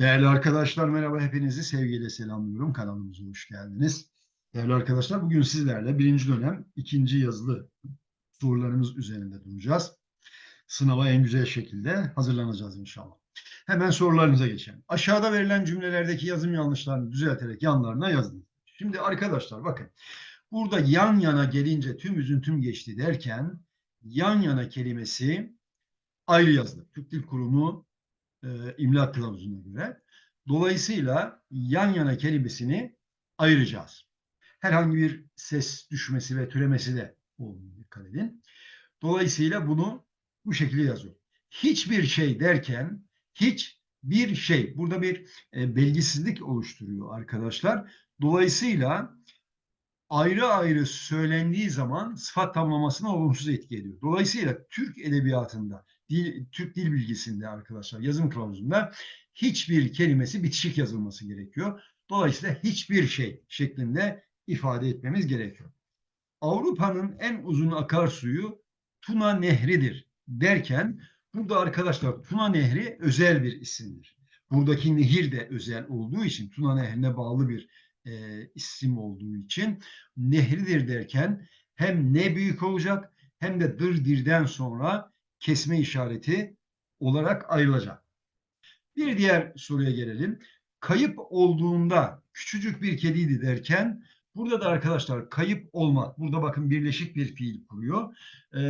Değerli arkadaşlar merhaba hepinizi sevgiyle selamlıyorum. Kanalımıza hoş geldiniz. Değerli arkadaşlar bugün sizlerle birinci dönem ikinci yazılı sorularımız üzerinde duracağız. Sınava en güzel şekilde hazırlanacağız inşallah. Hemen sorularınıza geçelim. Aşağıda verilen cümlelerdeki yazım yanlışlarını düzelterek yanlarına yazın. Şimdi arkadaşlar bakın. Burada yan yana gelince tüm üzüntüm geçti derken yan yana kelimesi ayrı yazılır. Türk Dil Kurumu e, imla kılavuzuna göre. Dolayısıyla yan yana kelimesini ayıracağız. Herhangi bir ses düşmesi ve türemesi de olmuyor dikkat edin. Dolayısıyla bunu bu şekilde yazıyor. Hiçbir şey derken hiç bir şey. Burada bir e, belgisizlik oluşturuyor arkadaşlar. Dolayısıyla ayrı ayrı söylendiği zaman sıfat tamlamasına olumsuz etki ediyor. Dolayısıyla Türk edebiyatında, dil, Türk dil bilgisinde arkadaşlar yazım kılavuzunda hiçbir kelimesi bitişik yazılması gerekiyor. Dolayısıyla hiçbir şey şeklinde ifade etmemiz gerekiyor. Avrupa'nın en uzun akarsuyu Tuna Nehri'dir derken burada arkadaşlar Tuna Nehri özel bir isimdir. Buradaki nehir de özel olduğu için Tuna Nehri'ne bağlı bir e, isim olduğu için nehridir derken hem ne büyük olacak hem de dır dirden sonra kesme işareti olarak ayrılacak. Bir diğer soruya gelelim. Kayıp olduğunda küçücük bir kediydi derken burada da arkadaşlar kayıp olmak. Burada bakın birleşik bir fiil kuruyor. Ee,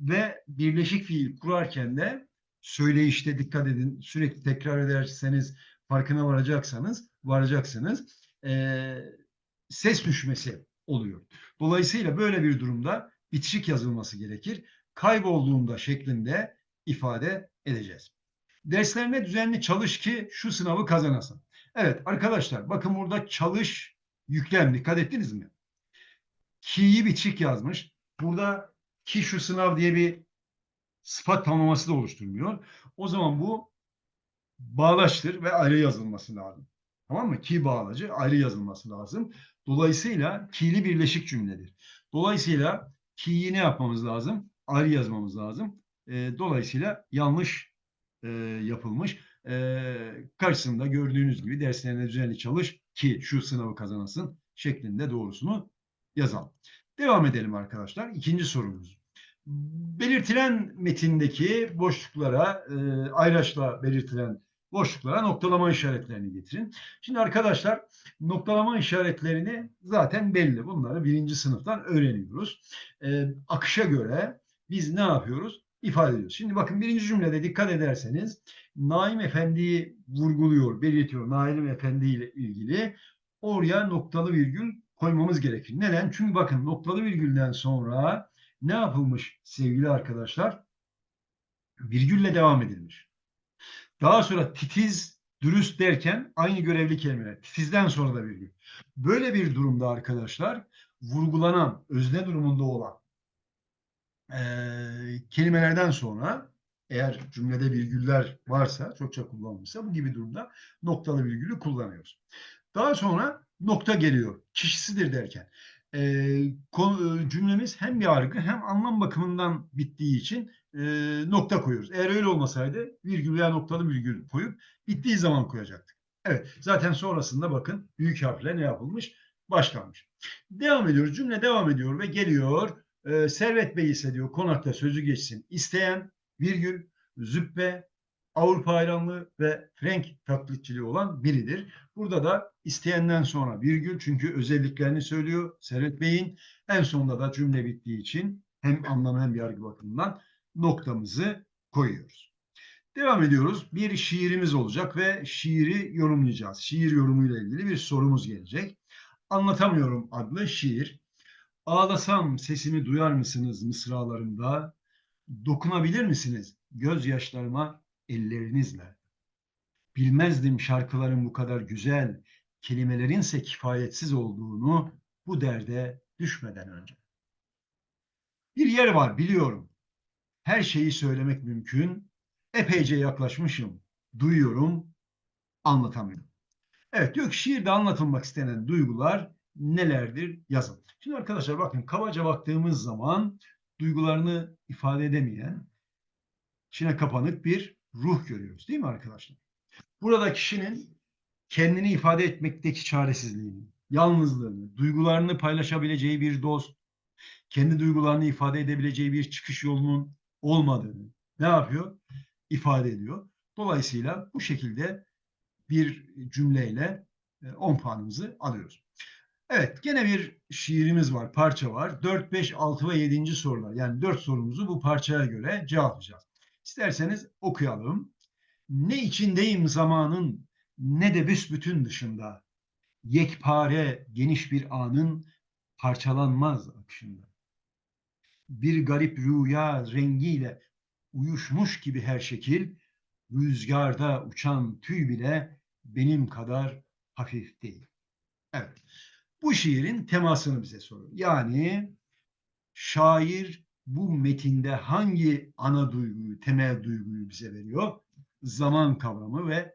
ve birleşik fiil kurarken de söyleyişte dikkat edin. Sürekli tekrar ederseniz farkına varacaksanız varacaksınız. Ee, ses düşmesi oluyor. Dolayısıyla böyle bir durumda bitişik yazılması gerekir. Kaybolduğunda şeklinde ifade edeceğiz. Derslerine düzenli çalış ki şu sınavı kazanasın. Evet arkadaşlar bakın burada çalış yüklem dikkat ettiniz mi? Ki'yi bitişik yazmış. Burada ki şu sınav diye bir sıfat tamlaması da oluşturmuyor. O zaman bu bağlaçtır ve ayrı yazılması lazım. Tamam mı? Ki bağlacı ayrı yazılması lazım. Dolayısıyla ki'li birleşik cümledir. Dolayısıyla ki'yi ne yapmamız lazım? Ayrı yazmamız lazım. E, dolayısıyla yanlış e, yapılmış. E, karşısında gördüğünüz gibi derslerine düzenli çalış ki şu sınavı kazanasın şeklinde doğrusunu yazalım. Devam edelim arkadaşlar. İkinci sorumuz. Belirtilen metindeki boşluklara e, ayraçla belirtilen boşluklara noktalama işaretlerini getirin. Şimdi arkadaşlar noktalama işaretlerini zaten belli. Bunları birinci sınıftan öğreniyoruz. Ee, akışa göre biz ne yapıyoruz? İfade ediyoruz. Şimdi bakın birinci cümlede dikkat ederseniz Naim Efendi'yi vurguluyor, belirtiyor. Naim Efendi ile ilgili oraya noktalı virgül koymamız gerekir. Neden? Çünkü bakın noktalı virgülden sonra ne yapılmış sevgili arkadaşlar? Virgülle devam edilmiş. Daha sonra titiz, dürüst derken aynı görevli kelimeler. Titizden sonra da virgül. Böyle bir durumda arkadaşlar vurgulanan, özne durumunda olan e, kelimelerden sonra eğer cümlede virgüller varsa, çokça kullanılmışsa bu gibi durumda noktalı virgülü kullanıyoruz. Daha sonra nokta geliyor. Kişisidir derken. E, cümlemiz hem yargı hem anlam bakımından bittiği için e, nokta koyuyoruz. Eğer öyle olmasaydı virgül veya noktalı virgül koyup bittiği zaman koyacaktık. Evet zaten sonrasında bakın büyük harfle ne yapılmış? Başlanmış. Devam ediyoruz. Cümle devam ediyor ve geliyor. E, Servet Bey ise diyor konakta sözü geçsin. İsteyen virgül züppe Avrupa hayranlığı ve Frank taklitçiliği olan biridir. Burada da isteyenden sonra virgül çünkü özelliklerini söylüyor Servet Bey'in. En sonunda da cümle bittiği için hem anlamı hem yargı bakımından noktamızı koyuyoruz. Devam ediyoruz. Bir şiirimiz olacak ve şiiri yorumlayacağız. Şiir yorumuyla ilgili bir sorumuz gelecek. Anlatamıyorum adlı şiir. Ağlasam sesimi duyar mısınız mısralarında? Dokunabilir misiniz gözyaşlarıma ellerinizle? Bilmezdim şarkıların bu kadar güzel, kelimelerinse kifayetsiz olduğunu bu derde düşmeden önce. Bir yer var biliyorum her şeyi söylemek mümkün. Epeyce yaklaşmışım, duyuyorum, anlatamıyorum. Evet diyor ki şiirde anlatılmak istenen duygular nelerdir yazın. Şimdi arkadaşlar bakın kabaca baktığımız zaman duygularını ifade edemeyen, içine kapanık bir ruh görüyoruz değil mi arkadaşlar? Burada kişinin kendini ifade etmekteki çaresizliğini, yalnızlığını, duygularını paylaşabileceği bir dost, kendi duygularını ifade edebileceği bir çıkış yolunun olmadığını ne yapıyor? İfade ediyor. Dolayısıyla bu şekilde bir cümleyle 10 puanımızı alıyoruz. Evet, gene bir şiirimiz var, parça var. 4, 5, 6 ve 7. sorular. Yani 4 sorumuzu bu parçaya göre cevaplayacağız. İsterseniz okuyalım. Ne içindeyim zamanın ne de büsbütün dışında. Yekpare geniş bir anın parçalanmaz akışında. Bir garip rüya rengiyle uyuşmuş gibi her şekil, rüzgarda uçan tüy bile benim kadar hafif değil. Evet. Bu şiirin temasını bize soruyor. Yani şair bu metinde hangi ana duyguyu, temel duyguyu bize veriyor? Zaman kavramı ve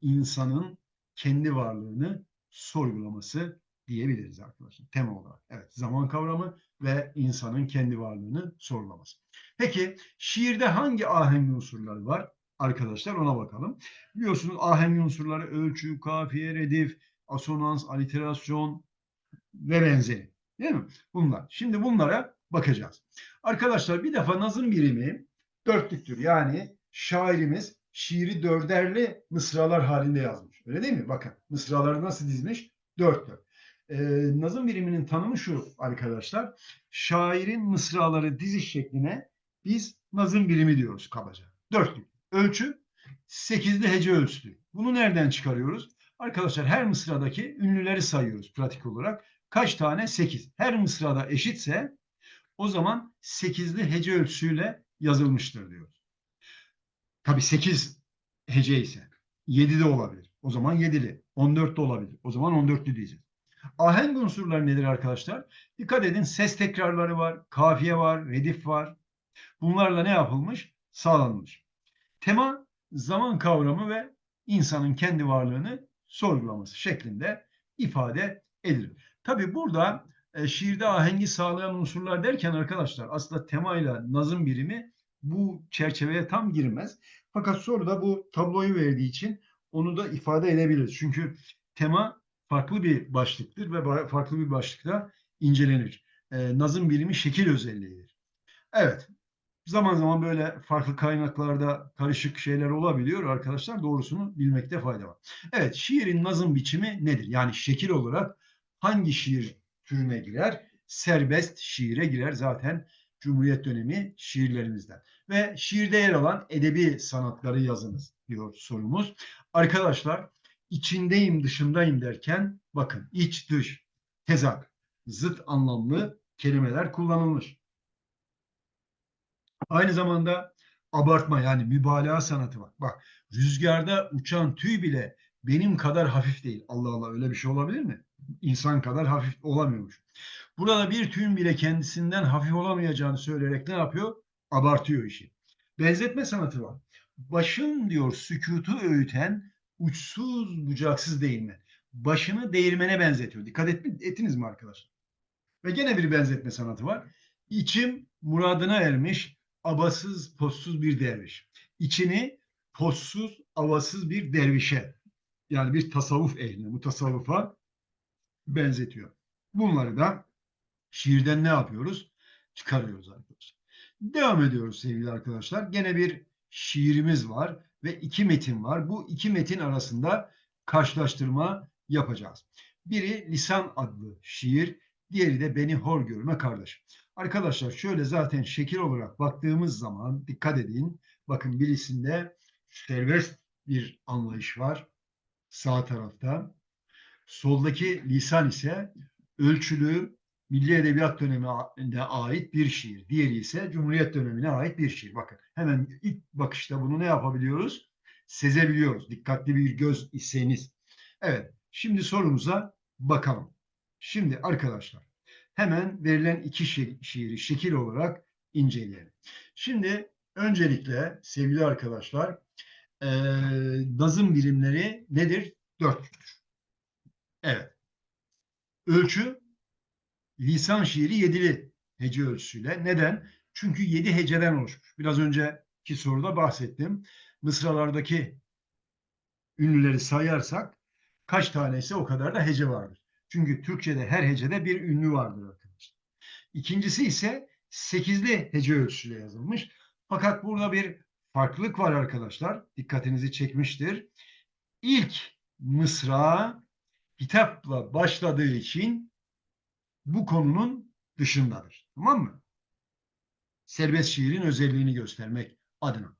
insanın kendi varlığını sorgulaması diyebiliriz arkadaşlar. Tema olarak. Evet, zaman kavramı ve insanın kendi varlığını sorgulaması. Peki şiirde hangi ahenk unsurları var? Arkadaşlar ona bakalım. Biliyorsunuz ahenk unsurları ölçü, kafiye, redif, asonans, aliterasyon ve benzeri. Değil mi? Bunlar. Şimdi bunlara bakacağız. Arkadaşlar bir defa nazım birimi dörtlüktür. Yani şairimiz şiiri dörderli mısralar halinde yazmış. Öyle değil mi? Bakın mısraları nasıl dizmiş? Dört dört. Ee, nazım biriminin tanımı şu arkadaşlar. Şairin mısraları diziş şekline biz nazım birimi diyoruz kabaca. Dörtlük. Ölçü sekizli hece ölçüsü. Bunu nereden çıkarıyoruz? Arkadaşlar her mısradaki ünlüleri sayıyoruz pratik olarak. Kaç tane? Sekiz. Her mısrada eşitse o zaman sekizli hece ölçüsüyle yazılmıştır diyoruz. Tabi sekiz hece ise yedi de olabilir. O zaman yedili. On dört de olabilir. O zaman on dörtlü diyeceğiz. Ahenk unsurları nedir arkadaşlar? Dikkat edin ses tekrarları var, kafiye var, redif var. Bunlarla ne yapılmış? Sağlanmış. Tema zaman kavramı ve insanın kendi varlığını sorgulaması şeklinde ifade edilir. Tabi burada e, şiirde ahengi sağlayan unsurlar derken arkadaşlar aslında temayla nazım birimi bu çerçeveye tam girmez. Fakat soruda bu tabloyu verdiği için onu da ifade edebiliriz. Çünkü tema farklı bir başlıktır ve farklı bir başlıkta incelenir. E, nazım birimi şekil özelliğidir. Evet, zaman zaman böyle farklı kaynaklarda karışık şeyler olabiliyor arkadaşlar. Doğrusunu bilmekte fayda var. Evet, şiirin nazım biçimi nedir? Yani şekil olarak hangi şiir türüne girer? Serbest şiire girer zaten Cumhuriyet dönemi şiirlerimizden. Ve şiirde yer alan edebi sanatları yazınız diyor sorumuz. Arkadaşlar içindeyim dışındayım derken bakın iç dış tezat zıt anlamlı kelimeler kullanılmış. Aynı zamanda abartma yani mübalağa sanatı var. Bak rüzgarda uçan tüy bile benim kadar hafif değil. Allah Allah öyle bir şey olabilir mi? İnsan kadar hafif olamıyormuş. Burada bir tüyün bile kendisinden hafif olamayacağını söyleyerek ne yapıyor? Abartıyor işi. Benzetme sanatı var. Başın diyor sükutu öğüten uçsuz bucaksız değirmen. Başını değirmene benzetiyor. Dikkat et, ettiniz mi arkadaşlar? Ve gene bir benzetme sanatı var. İçim muradına ermiş abasız possuz bir derviş. İçini possuz avasız bir dervişe yani bir tasavvuf ehline, bu tasavvufa benzetiyor. Bunları da şiirden ne yapıyoruz? Çıkarıyoruz arkadaşlar. Devam ediyoruz sevgili arkadaşlar. Gene bir şiirimiz var ve iki metin var. Bu iki metin arasında karşılaştırma yapacağız. Biri Lisan adlı şiir, diğeri de Beni Hor Görme Kardeş. Arkadaşlar şöyle zaten şekil olarak baktığımız zaman dikkat edin. Bakın birisinde serbest bir anlayış var sağ tarafta. Soldaki lisan ise ölçülü Milli Edebiyat dönemine ait bir şiir. Diğeri ise Cumhuriyet dönemine ait bir şiir. Bakın hemen ilk bakışta bunu ne yapabiliyoruz? Sezebiliyoruz. Dikkatli bir göz iseniz. Evet şimdi sorumuza bakalım. Şimdi arkadaşlar hemen verilen iki şi şiiri şekil olarak inceleyelim. Şimdi öncelikle sevgili arkadaşlar e, nazım birimleri nedir? Dörtlüktür. Evet. Ölçü lisan şiiri yedili hece ölçüsüyle. Neden? Çünkü yedi heceden oluşmuş. Biraz önceki soruda bahsettim. Mısralardaki ünlüleri sayarsak kaç tanesi o kadar da hece vardır. Çünkü Türkçe'de her hecede bir ünlü vardır arkadaşlar. İkincisi ise sekizli hece ölçüsüyle yazılmış. Fakat burada bir farklılık var arkadaşlar. Dikkatinizi çekmiştir. İlk mısra kitapla başladığı için bu konunun dışındadır. Tamam mı? Serbest şiirin özelliğini göstermek adına.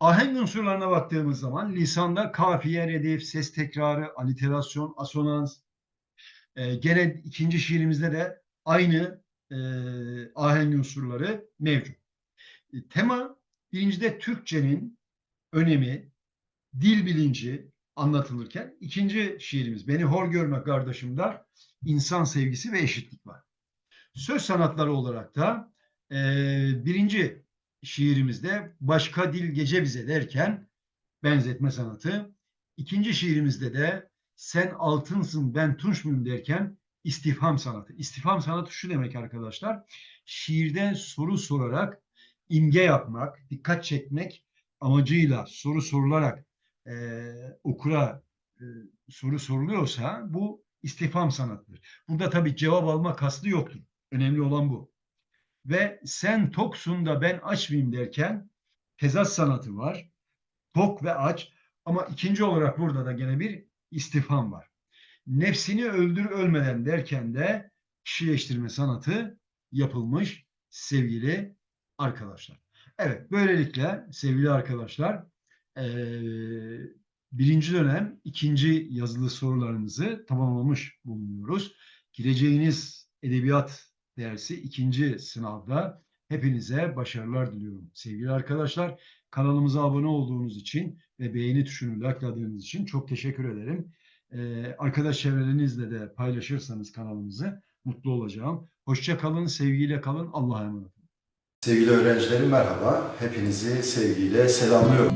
Ahenk unsurlarına baktığımız zaman lisanda kafiye, redif, ses tekrarı, aliterasyon, asonans. Ee, gene ikinci şiirimizde de aynı e, ahenk unsurları mevcut. E, tema birincide Türkçenin önemi, dil bilinci anlatılırken ikinci şiirimiz Beni Hor Görme Kardeşim dar insan sevgisi ve eşitlik var. Söz sanatları olarak da e, birinci şiirimizde başka dil gece bize derken benzetme sanatı. ikinci şiirimizde de sen altınsın ben tunç muyum derken istifham sanatı. İstifham sanatı şu demek arkadaşlar. Şiirden soru sorarak imge yapmak, dikkat çekmek amacıyla soru sorularak e, okura e, soru soruluyorsa bu istifham sanatıdır. Burada tabii cevap alma kastı yoktur. Önemli olan bu. Ve sen toksun da ben aç mıyım derken tezat sanatı var. Tok ve aç ama ikinci olarak burada da gene bir istifham var. Nefsini öldür ölmeden derken de kişileştirme sanatı yapılmış sevgili arkadaşlar. Evet böylelikle sevgili arkadaşlar eee, birinci dönem ikinci yazılı sorularımızı tamamlamış bulunuyoruz. Gireceğiniz edebiyat dersi ikinci sınavda hepinize başarılar diliyorum. Sevgili arkadaşlar kanalımıza abone olduğunuz için ve beğeni tuşunu likeladığınız için çok teşekkür ederim. Ee, arkadaş çevrelerinizle de paylaşırsanız kanalımızı mutlu olacağım. Hoşça kalın, sevgiyle kalın. Allah'a emanet olun. Sevgili öğrencilerim merhaba. Hepinizi sevgiyle selamlıyorum.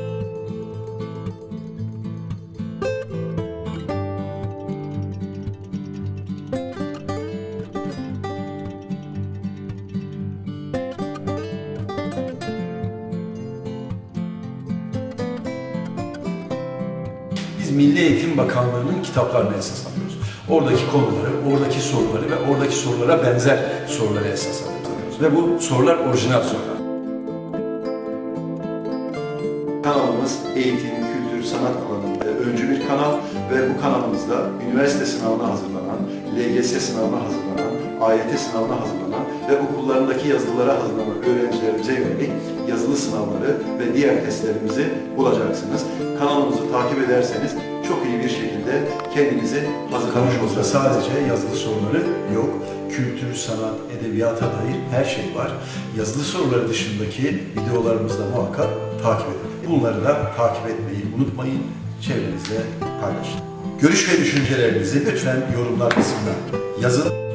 Milli Eğitim Bakanlığı'nın kitaplarını esas alıyoruz. Oradaki konuları, oradaki soruları ve oradaki sorulara benzer soruları esas alıyoruz. Ve bu sorular orijinal sorular. Kanalımız eğitim, kültür, sanat alanında öncü bir kanal ve bu kanalımızda üniversite sınavına hazırlanan, LGS sınavına hazırlanan, AYT sınavına hazırlanan ve okullarındaki yazılılara hazırlanan öğrencilerimize yönelik yazılı sınavları ve diğer testlerimizi bulacaksınız. Kanalımızı takip ederseniz çok iyi bir şekilde kendinizi hazırlamış olursunuz. Sadece yazılı soruları yok. Kültür, sanat, edebiyata dair her şey var. Yazılı soruları dışındaki videolarımızda muhakkak takip edin. Bunları da takip etmeyi unutmayın. Çevrenizde paylaşın. Görüş ve düşüncelerinizi lütfen yorumlar kısmına yazın.